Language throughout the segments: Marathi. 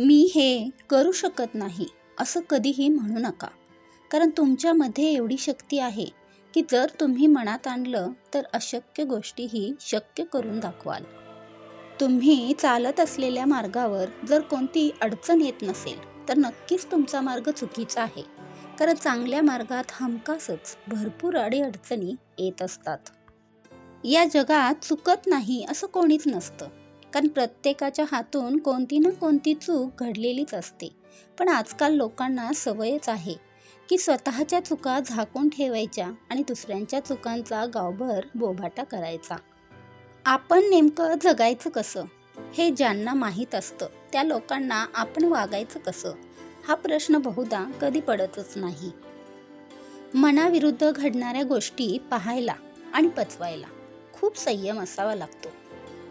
मी हे करू शकत नाही असं कधीही म्हणू नका. कारण तुमच्यामध्ये एवढी शक्ती आहे की जर तुम्ही मनात आणलं तर अशक्य गोष्टीही शक्य करून दाखवाल. तुम्ही चालत असलेल्या मार्गावर जर कोणती अडचण येत नसेल तर नक्कीच तुमचा मार्ग चुकीचा आहे. कारण चांगल्या मार्गात हमखासच भरपूर अडीअडचणी येत असतात. या जगात चुकत नाही असं कोणीच नसतं. कारण प्रत्येकाच्या हातून कोणती ना कोणती चूक घडलेलीच असते. पण आजकाल लोकांना सवयच आहे की स्वतःच्या चुका झाकून ठेवायच्या आणि दुसऱ्यांच्या चुकांचा गावभर बोभाटा करायचा. आपण नेमकं जगायचं कसं? हे ज्यांना माहीत असतं त्या लोकांना आपण वागायचं कसं? हा प्रश्न बहुधा कधी पडतच नाही. मनाविरुद्ध घडणाऱ्या गोष्टी पाहायला आणि पचवायला खूप संयम असावा लागतो.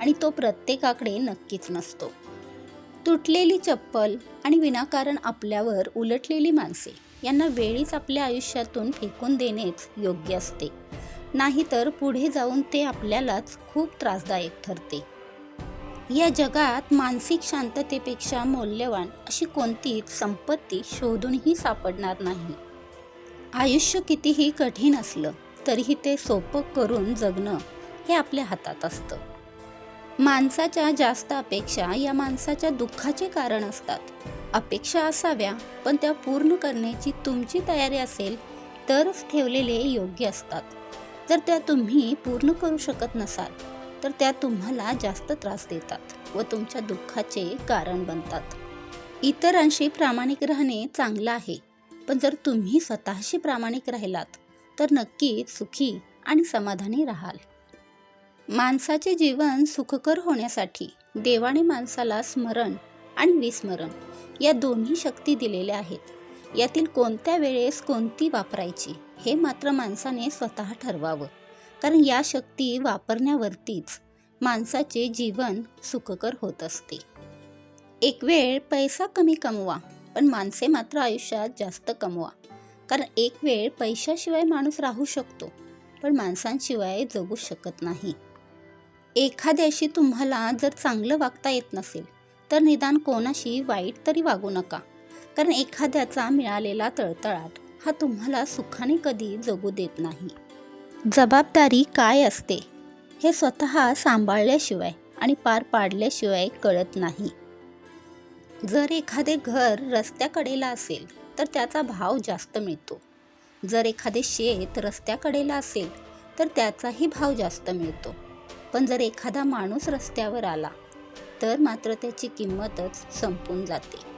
आणि तो प्रत्येकाकडे नक्कीच नसतो. तुटलेली चप्पल आणि विनाकारण आपल्यावर उलटलेली माणसे यांना वेळीच आपल्या आयुष्यातून फेकून देणेच योग्य असते. नाहीतर पुढे जाऊन ते आपल्यालाच खूप त्रासदायक ठरते. या जगात मानसिक शांततेपेक्षा मौल्यवान अशी कोणतीच संपत्ती शोधूनही सापडणार नाही. आयुष्य कितीही कठीण असलं तरीही ते सोपं करून जगणं हे आपल्या हातात असतं. माणसाच्या जास्त अपेक्षा या माणसाच्या दुःखाचे कारण असतात. अपेक्षा असाव्या पण त्या पूर्ण करण्याची तुमची तयारी असेल तरच ठेवलेले योग्य असतात. जर त्या तुम्ही पूर्ण करू शकत नसाल तर त्या तुम्हाला जास्त त्रास देतात व तुमच्या दुःखाचे कारण बनतात. इतरांशी प्रामाणिक राहणे चांगलं आहे पण जर तुम्ही स्वतःशी प्रामाणिक राहिलात तर नक्कीच सुखी आणि समाधानी राहाल. माणसाचे जीवन सुखकर होण्यासाठी देवाने माणसाला स्मरण आणि विस्मरण या दोन्ही शक्ती दिलेल्या आहेत. यातील कोणत्या वेळेस कोणती वापरायची हे मात्र माणसाने स्वतः ठरवावं. कारण या शक्ती वापरण्यावरतीच माणसाचे जीवन सुखकर होत असते. एक वेळ पैसा कमी कमवा पण माणसे मात्र आयुष्यात जास्त कमवा. कारण एक वेळ पैशाशिवाय माणूस राहू शकतो पण माणसांशिवाय जगू शकत नाही. एखाद्याशी तुम्हाला जर चांगलं वागता येत नसेल तर निदान कोणाशी वाईट तरी वागू नका. कारण एखाद्याचा मिळालेला तळतळाट हा तुम्हाला सुखाने कधी जगू देत नाही. जबाबदारी काय असते? हे स्वतः सांभाळल्याशिवाय आणि पार पाडल्याशिवाय कळत नाही. जर एखादे घर रस्त्याकडेला असेल तर त्याचा भाव जास्त मिळतो. जर एखादे शेत रस्त्याकडेला असेल तर त्याचाही भाव जास्त मिळतो. पण जर एखादा माणूस रस्त्यावर आला तर मात्र त्याची किंमतच संपून जाते.